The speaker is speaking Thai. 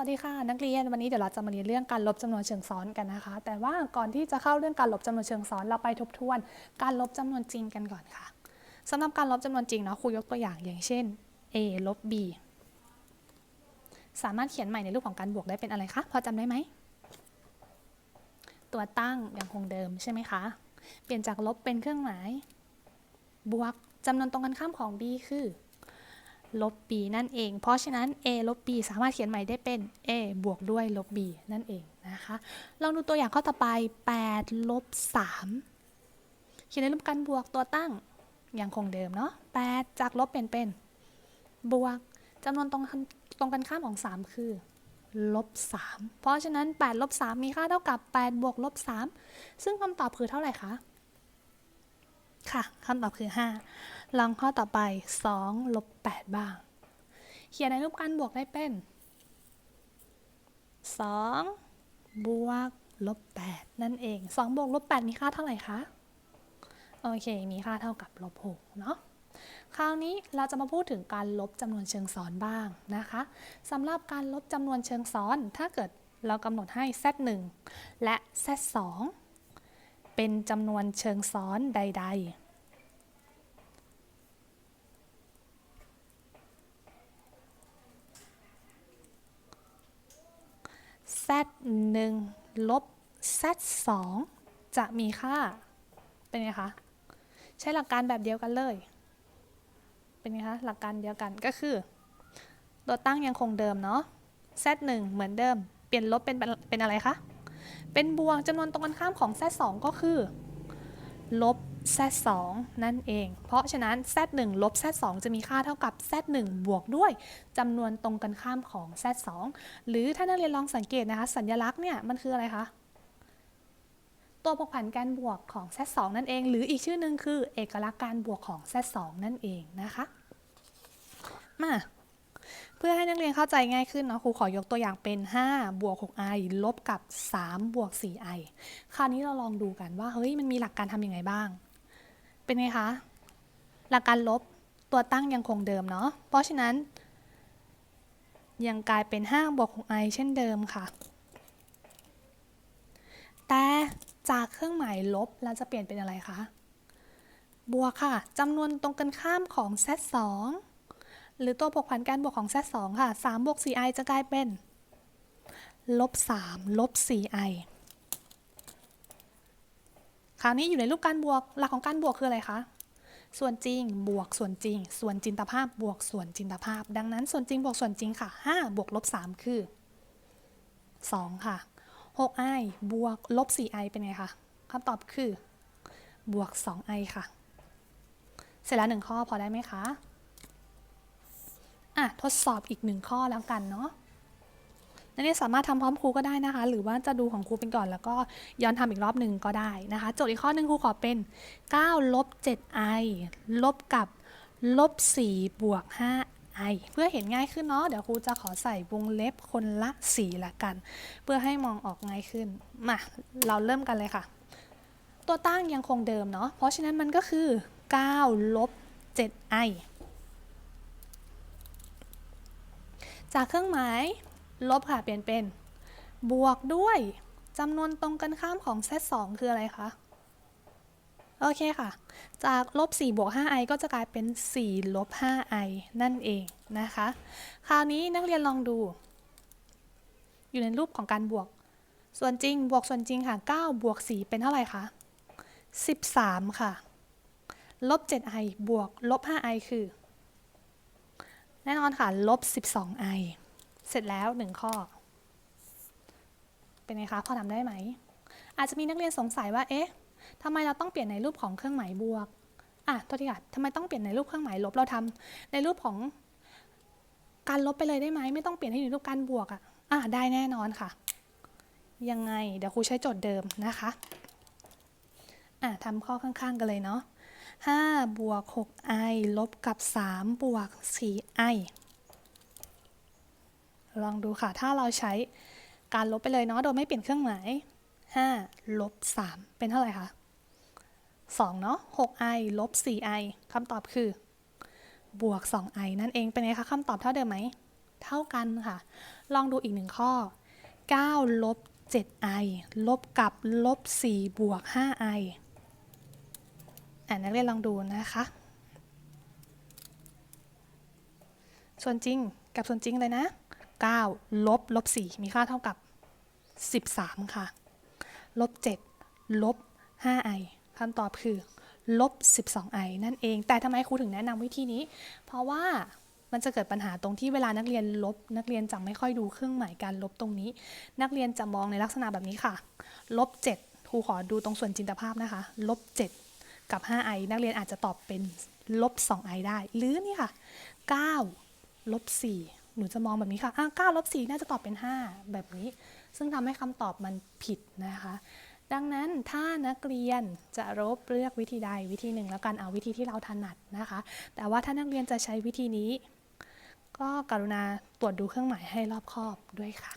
วัสดีค่ะ นักเรียนวันนี้เดี๋ยวเราจะมาเรียนเรื่องการลบจำนวนเชิงซ้อนกันนะคะ แต่ว่าก่อนที่จะเข้าเรื่องการลบจำนวนเชิงซ้อนเราไปทบทวน การลบจำนวนจริงกันก่อนค่ะสำหรับการลบจำนวนจริงเนาะครูยกตัวอย่างอย่างเช่น a ลบ b สามารถเขียนใหม่ในรูปของการบวกได้เป็นอะไรคะพอจำได้ไหมตัวตั้งยังคงเดิมใช่ไหมคะเปลี่ยนจากลบเป็นเครื่องหมาย บวกจำนวนตรงกันข้ามของ b คือ ลบ b นั่นเอง เพราะฉะนั้น a ลบ b สามารถเขียนใหม่ได้เป็น a บวกด้วยลบ b นั่นเองนะคะ ลองดูตัวอย่างข้อต่อไป8ลบ3เขียนในรูปการบวกตัวตั้งยังคงเดิมเนาะ8จากลบเป็นเป็นบวกจำนวนตรงตรงกันข้ามของ 3 คือลบ3เพราะฉะนั้น8ลบ3มีค่าเท่ากับ8บวกลบ3ซึ่งคำตอบคือเท่าไหร่คะ ค่ะคำตอบคือ 5 ลองข้อต่อไป 2 ลบ 8 บ้าง เขียนในรูปการบวกได้เป็น 2 บวกลบ 8 นั่นเอง 2 บวกลบ 8 มีค่าเท่าไหร่คะ โอเค มีค่าเท่ากับลบ 6 เนาะคราวนี้เราจะมาพูดถึงการลบจำนวนเชิงซ้อนบ้างนะคะสำหรับการลบจำนวนเชิงซ้อน ถ้าเกิดเรากำหนดให้ z 1และ z 2 เป็นจำนวนเชิงซ้อนใดๆ z 1ลบ z 2จะมีค่า เป็นไงคะ ใช้หลักการแบบเดียวกันเลย เป็นไงคะ หลักการเดียวกันก็คือ ตัวตั้งยังคงเดิมเนาะ z 1เหมือนเดิม เปลี่ยนลบเป็นเป็นอะไรคะ เป็นบวกจำนวนตรงกันข้ามของ z 2 ก็คือลบ z 2 นั่นเอง เพราะฉะนั้น z 1 ลบ z 2 จะมีค่าเท่ากับ z 1 บวกด้วยจำนวนตรงกันข้ามของ z 2 หรือถ้านักเรียนลองสังเกตนะคะ สัญลักษณ์เนี่ยมันคืออะไรคะ ตัวผกผันการบวกของ z 2 นั่นเอง หรืออีกชื่อหนึ่งคือเอกลักษณ์การบวกของ z 2 นั่นเองนะคะ มา เพื่อให้นักเรียนเข้าใจง่ายขึ้นเนาะครูขอยกตัวอย่างเป็น 5 บวก 6i ลบกับ 3 บวก 4i คราวนี้เราลองดูกันว่า เฮ้ย มันมีหลักการทำยังไงบ้าง เป็นไงคะ หลักการลบตัวตั้งยังคงเดิมเนาะ เพราะฉะนั้น ยังกลายเป็น 5 บวก 6i เช่นเดิมค่ะ แต่จากเครื่องหมายลบเราจะเปลี่ยนเป็นอะไรคะ บวกค่ะจำนวนตรงกันข้ามของ z 2 หรือตัวผกผันการบวกของ z 2 ค่ะ3บวก 4i จะกลายเป็นลบ3ลบ 4i คราวนี้อยู่ในรูปการบวก หลักของการบวกคืออะไรคะ ส่วนจริงบวกส่วนจริง ส่วนจินตภาพบวกส่วนจินตภาพ ดังนั้นส่วนจริงบวกส่วนจริงค่ะ5บวกลบ3คือ 2 ค่ะ 6i บวกลบ 4i เป็นไงคะคำตอบคือบวก 2i ค่ะ เสร็จแล้วหนึ่งข้อพอได้ไหมคะ อะทดสอบอีกหนึ่งข้อแล้วกันเนาะนักเรียนสามารถทำพร้อมครูก็ได้นะคะ หรือว่าจะดูของครูเป็นก่อนแล้วก็ย้อนทำอีกรอบหนึ่งก็ได้นะคะ โจทย์อีกข้อหนึ่งครูขอเป็น9ลบ 7i ลบกับลบ4บวก 5i เพื่อเห็นง่ายขึ้นเนาะ เดี๋ยวครูจะขอใส่วงเล็บคนละ4ละกัน เพื่อให้มองออกง่ายขึ้น มา เราเริ่มกันเลยค่ะ ตัวตั้งยังคงเดิมเนาะ เพราะฉะนั้นมันก็คือ9ลบ 7i จากเครื่องหมาย ลบค่ะเปลี่ยนเป็น บวกด้วยจำนวนตรงกันข้ามของ z 2คืออะไรคะ โอเคค่ะ จากลบ4บวก 5i ก็จะกลายเป็น4ลบ 5i นั่นเองนะคะ คราวนี้นักเรียนลองดู อยู่ในรูปของการบวก ส่วนจริงบวกส่วนจริงค่ะ 9 บวก 4 เป็นเท่าไหร่คะ 13 ค่ะ ลบ 7i บวกลบ 5i คือ แน่นอนค่ะลบ 12i เสร็จแล้ว 1 ข้อ เป็นไงคะ พอทำได้ไหม อาจจะมีนักเรียนสงสัยว่า เอ๊ะทำไมเราต้องเปลี่ยนในรูปของเครื่องหมายบวก อะตัวที่ค่ะทำไมต้องเปลี่ยนในรูปเครื่องหมายลบ เราทำในรูปของการลบไปเลยได้ไหม ไม่ต้องเปลี่ยนให้อยู่ในรูปการบวกอะ อะได้แน่นอนค่ะ ยังไง เดี๋ยวครูใช้โจทย์เดิมนะคะ อะทำข้อข้างๆกันเลยเนาะ 5 บวก 6i ลบกับ 3 บวก 4i ลองดูค่ะ ถ้าเราใช้การลบไปเลยเนาะ โดยไม่เปลี่ยนเครื่องหมาย 5 ลบ 3 เป็นเท่าไหร่คะ 2 เนาะ 6i ลบ 4i คำตอบคือบวก 2i นั่นเอง เป็นไงคะคำตอบเท่าเดิมไหม เท่ากันค่ะ ลองดูอีกหนึ่งข้อ 9 ลบ 7i ลบกับลบ 4 บวก 5i อ่านักเรียนลองดูนะคะ ส่วนจริงกับส่วนจริงเลยนะ 9 ลบลบ 4 มีค่าเท่ากับ 13 ค่ะ ลบ 7 ลบ 5i คำตอบคือ ลบ 12i นั่นเอง แต่ทำไมครูถึงแนะนำวิธีนี้ เพราะว่ามันจะเกิดปัญหาตรงที่เวลานักเรียนลบ นักเรียนจะไม่ค่อยดูเครื่องหมายการลบตรงนี้ นักเรียนจะมองในลักษณะแบบนี้ค่ะ ลบ 7ครูขอดูตรงส่วนจินตภาพนะคะ ลบ 7 กับ 5i นักเรียนอาจจะตอบเป็นลบ 2i ได้ หรือนี่ค่ะ 9 ลบ 4 หนูจะมองแบบนี้ค่ะอะ9ลบ 4 น่าจะตอบเป็น 5 แบบนี้ ซึ่งทำให้คำตอบมันผิดนะคะ ดังนั้นถ้านักเรียนจะลบเลือกวิธีใดวิธีหนึ่งแล้วกันเอาวิธีที่เราถนัดนะคะ แต่ว่าถ้านักเรียนจะใช้วิธีนี้ ก็กรุณาตรวจดูเครื่องหมายให้รอบคอบด้วยค่ะ